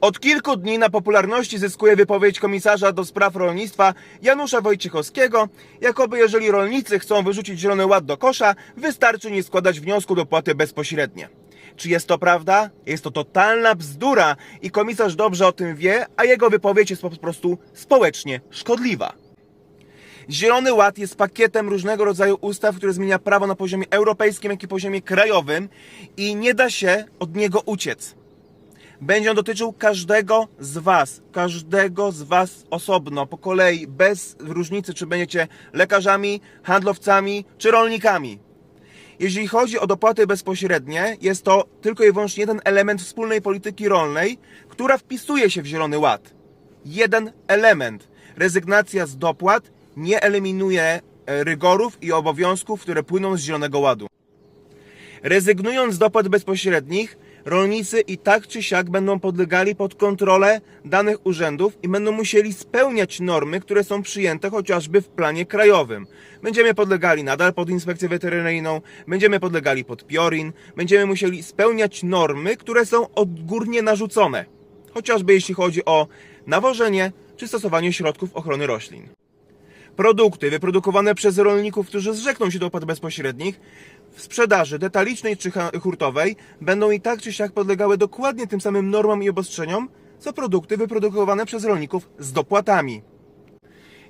Od kilku dni na popularności zyskuje wypowiedź komisarza do spraw rolnictwa Janusza Wojciechowskiego, jakoby jeżeli rolnicy chcą wyrzucić Zielony Ład do kosza, wystarczy nie składać wniosku do płaty bezpośrednie. Czy jest to prawda? Jest to totalna bzdura i komisarz dobrze o tym wie, a jego wypowiedź jest po prostu społecznie szkodliwa. Zielony Ład jest pakietem różnego rodzaju ustaw, które zmienia prawo na poziomie europejskim, jak i poziomie krajowym i nie da się od niego uciec. Będzie on dotyczył każdego z Was, każdego z Was osobno, po kolei, bez różnicy, czy będziecie lekarzami, handlowcami czy rolnikami. Jeśli chodzi o dopłaty bezpośrednie, jest to tylko i wyłącznie jeden element wspólnej polityki rolnej, która wpisuje się w Zielony Ład. Jeden element. Rezygnacja z dopłat nie eliminuje e, rygorów i obowiązków, które płyną z Zielonego Ładu. Rezygnując z dopłat bezpośrednich, rolnicy i tak czy siak będą podlegali pod kontrolę danych urzędów i będą musieli spełniać normy, które są przyjęte chociażby w planie krajowym. Będziemy podlegali nadal pod inspekcję weterynaryjną, będziemy podlegali pod PIORIN, będziemy musieli spełniać normy, które są odgórnie narzucone. Chociażby jeśli chodzi o nawożenie czy stosowanie środków ochrony roślin. Produkty wyprodukowane przez rolników, którzy zrzekną się dopłat bezpośrednich, w sprzedaży detalicznej czy hurtowej będą i tak czy siak podlegały dokładnie tym samym normom i obostrzeniom, co produkty wyprodukowane przez rolników z dopłatami.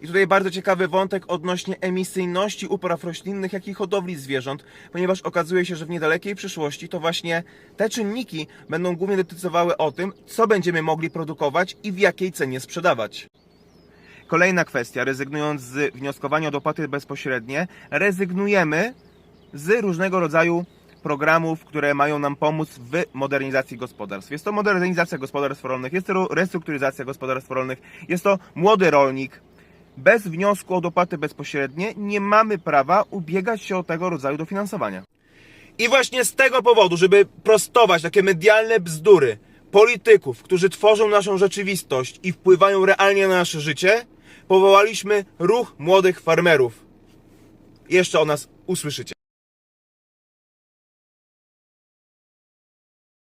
I tutaj bardzo ciekawy wątek odnośnie emisyjności upraw roślinnych, jak i hodowli zwierząt, ponieważ okazuje się, że w niedalekiej przyszłości to właśnie te czynniki będą głównie decydowały o tym, co będziemy mogli produkować i w jakiej cenie sprzedawać. Kolejna kwestia, rezygnując z wnioskowania o dopłaty bezpośrednie, rezygnujemy z różnego rodzaju programów, które mają nam pomóc w modernizacji gospodarstw. Jest to modernizacja gospodarstw rolnych, jest to restrukturyzacja gospodarstw rolnych, jest to młody rolnik. Bez wniosku o dopłaty bezpośrednie nie mamy prawa ubiegać się o tego rodzaju dofinansowania. I właśnie z tego powodu, żeby prostować takie medialne bzdury polityków, którzy tworzą naszą rzeczywistość i wpływają realnie na nasze życie, powołaliśmy ruch młodych farmerów. Jeszcze o nas usłyszycie.